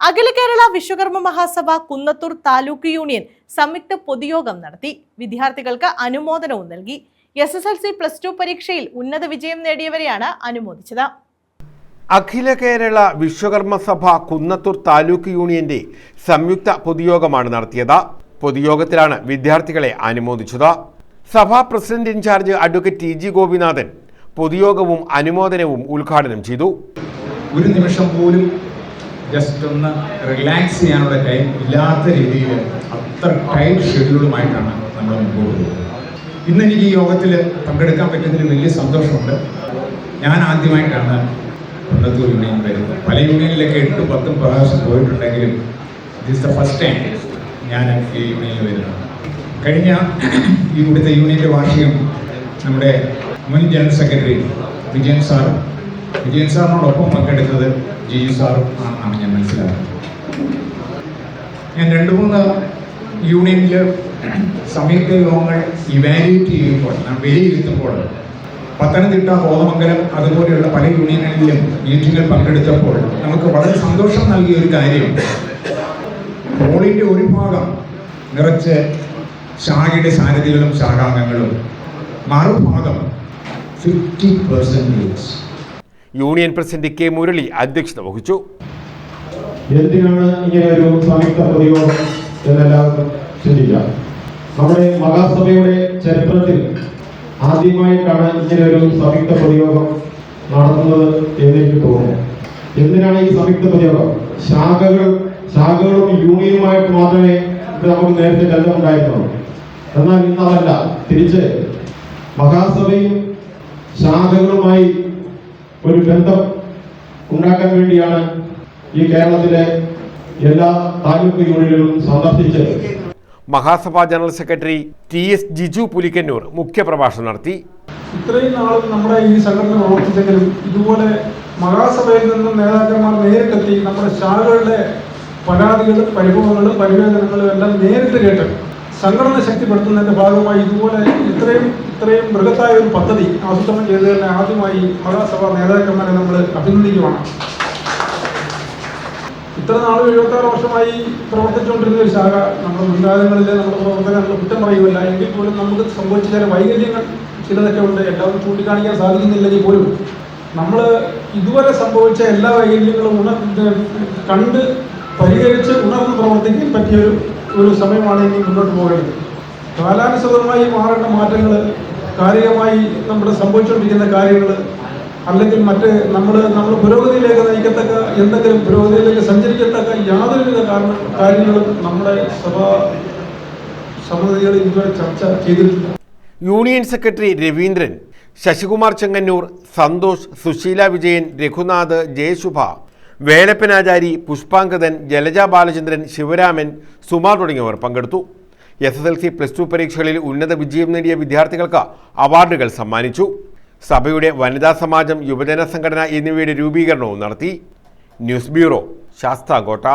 അഖില Kerala Vishwakarma Mahasabha Kunnathur taluk union സംയുക്ത പൊതുയോഗം നടത്തി. വിദ്യാർത്ഥികൾക്ക് അനുമോദനവും നൽകി. S S L C plus two പരീക്ഷയിൽ ഉന്നത വിജയം നേടിയവരെയാണ് അനുമോദിച്ചത്. അഖില കേരള വിശ്വകർമ്മ സഭ കുന്നത്തൂർ താലൂക്ക് യൂണിയന്റെ സംയുക്ത പൊതുയോഗമാണ് നടത്തിയത്. പൊതുയോഗത്തിലാണ് വിദ്യാർത്ഥികളെ അനുമോദിച്ചത്. സഭാ president in charge advocate T G Gopinathan പൊതുയോഗവും അനുമോദനവും ഉദ്ഘാടനം ചെയ്തു. ഒരു നിമിഷം പോലും ജസ്റ്റ് ഒന്ന് റിലാക്സ് ചെയ്യാനുള്ള ടൈം ഇല്ലാത്ത രീതിയിൽ അത്ര ടൈറ്റ് ഷെഡ്യൂളുമായിട്ടാണ് നമ്മൾ മുമ്പോട്ട് പോകുന്നത്. ഇന്ന് എനിക്ക് ഈ യോഗത്തിൽ പങ്കെടുക്കാൻ പറ്റുന്നതിൽ വലിയ സന്തോഷമുണ്ട്. ഞാൻ ആദ്യമായിട്ടാണ് കുന്നത്തൂർ യൂണിയൻ വരുന്നത്. പല യൂണിയനിലൊക്കെ എട്ട് പത്തും പ്രാവശ്യം പോയിട്ടുണ്ടെങ്കിലും ദിസ് ദ ഫസ്റ്റ് ടൈം ഞാൻ ഈ യൂണിയനിൽ വരുന്നത്. കഴിഞ്ഞ ഇവിടുത്തെ യൂണിയന്റെ വാർഷികം നമ്മുടെ മുൻ general secretary Vijayan sir Vijayan സാറിനോടൊപ്പം പങ്കെടുത്തത് ജി ജി സാറും ആണെന്നാണ് ഞാൻ മനസ്സിലാക്കുന്നത്. ഞാൻ രണ്ട് മൂന്ന് യൂണിയനിൽ സംയുക്ത യോഗങ്ങൾ ഇവാലുവേറ്റ് ചെയ്യുമ്പോൾ ഞാൻ വിലയിരുത്തുമ്പോൾ പത്തനംതിട്ട കോതമംഗലം അതുപോലെയുള്ള പല യൂണിയനുകളിലും മീറ്റിങ്ങിൽ പങ്കെടുത്തപ്പോൾ നമുക്ക് വളരെ സന്തോഷം നൽകിയ ഒരു കാര്യം. ഹോളിന്റെ ഒരു ഭാഗം നിറച്ച് ശാഖയുടെ സാരഥികളും ശാഖാംഗങ്ങളും മറുഭാഗം fifty percentage union president K Murali അധ്യക്ഷത വഹിച്ചു. എന്തിനാണ് ഇങ്ങനെ ഒരു സംയുക്ത പൊതുയോഗം എന്നെല്ലാവരും ചിന്തിക്കാം നമ്മുടെ മഹാസഭയുടെ ചരിത്രത്തിൽ ആദ്യമായിട്ടാണ് ഇങ്ങനെ ഒരു സംയുക്ത പ്രതിയോഗം നടത്തുന്നത് എന്ന് എനിക്ക് തോന്നുന്നു. എന്തിനാണ് ഈ സംയുക്ത പ്രതിയോഗം ശാഖകൾ ശാഖകളും യൂണിയനുമായിട്ട് മാത്രമേ നമുക്ക് നേരത്തെ ബന്ധമുണ്ടായിരുന്നുള്ളൂ. എന്നാൽ ഇന്ന് തിരിച്ച് മഹാസഭയും ശാഖകളുമായി ഒരു ബന്ധം ഉണ്ടാക്കാൻ വേണ്ടിയാണ് ഈ കേരളത്തിലെ എല്ലാ താലൂക്ക് യൂണിറ്റുകളും സന്ദർശിച്ചത്. Mahasabha general secretary T S Jiju Pulikkannur മുഖ്യപ്രഭാഷണം നടത്തി. ഇത്രയും നാളും നമ്മുടെ ഈ സംഘടന പ്രവർത്തിച്ചെങ്കിലും ഇതുപോലെ മഹാസഭയിൽ നിന്നും നേതാക്കന്മാർ നേരിട്ടെത്തി നമ്മുടെ ശാഖകളുടെ പരാതികളും പരിഭവങ്ങളും പരിവേദനങ്ങളും എല്ലാം നേരിട്ട് കേട്ട് സംഘടന ശക്തിപ്പെടുത്തുന്നതിന്റെ ഭാഗമായി ഇതുപോലെ ഇത്രയും ഇത്രയും ബൃഹത്തായ ഒരു പദ്ധതി ആസൂത്രണം ചെയ്തതിന് ആദ്യമായി മഹാസഭാ നേതാക്കന്മാരെ നമ്മൾ അഭിനന്ദിക്കുവാണ്. ഇത്ര നാൾ എഴുപത്താറ് വർഷമായി പ്രവർത്തിച്ചുകൊണ്ടിരുന്ന ഒരു ശാഖ നമ്മുടെ മുൻകാലങ്ങളിലെ നമ്മുടെ പ്രവർത്തകർക്ക് കുറ്റം പറയുമല്ല എങ്കിൽ പോലും നമുക്ക് സംഭവിച്ച ചില വൈകല്യങ്ങൾ ചിലതൊക്കെ ഉണ്ട്. എല്ലാവരും ചൂണ്ടിക്കാണിക്കാൻ സാധിക്കുന്നില്ലെങ്കിൽ പോലും നമ്മൾ ഇതുവരെ സംഭവിച്ച എല്ലാ വൈകല്യങ്ങളും ഉണർ കണ്ട് പരിഹരിച്ച് ഉണർന്ന് പ്രവർത്തിക്കാൻ പറ്റിയ ഒരു ഒരു സമയമാണ് ഇനി മുന്നോട്ട് പോകേണ്ടത്. കാലാനുസൃതമായി മാറേണ്ട മാറ്റങ്ങൾ കാലികമായി നമ്മുടെ സംഭവിച്ചുകൊണ്ടിരിക്കുന്ന കാര്യങ്ങൾ അല്ലെങ്കിൽ മറ്റ് നമ്മൾ നമ്മൾ പുരോഗതിയിലേക്ക് നയിക്കത്തക്ക എന്തെങ്കിലും പുരോഗതിയിലേക്ക് സഞ്ചരിക്കത്തക്ക യാതൊരുവിധ കാരണ കാര്യങ്ങളും നമ്മുടെ സഭാ സമിതികൾ ഇതുവരെ ചർച്ച ചെയ്തിട്ടില്ല. യൂണിയൻ സെക്രട്ടറി രവീന്ദ്രൻ ശശികുമാർ ചെങ്ങന്നൂർ സന്തോഷ് സുശീല വിജയൻ രഘുനാഥ് ജയശുഭ വേലപ്പനാചാരി പുഷ്പാങ്കദൻ ജലജ ബാലചന്ദ്രൻ ശിവരാമൻ സുമാർ തുടങ്ങിയവർ പങ്കെടുത്തു. S S L C plus two പരീക്ഷകളിൽ ഉന്നത വിജയം നേടിയ വിദ്യാർത്ഥികൾക്ക് അവാർഡുകൾ സമ്മാനിച്ചു. സഭയുടെ വനിതാ സമാജം യുവജന സംഘടന എന്നിവയുടെ രൂപീകരണവും നടത്തി. News bureau Sasthamcotta.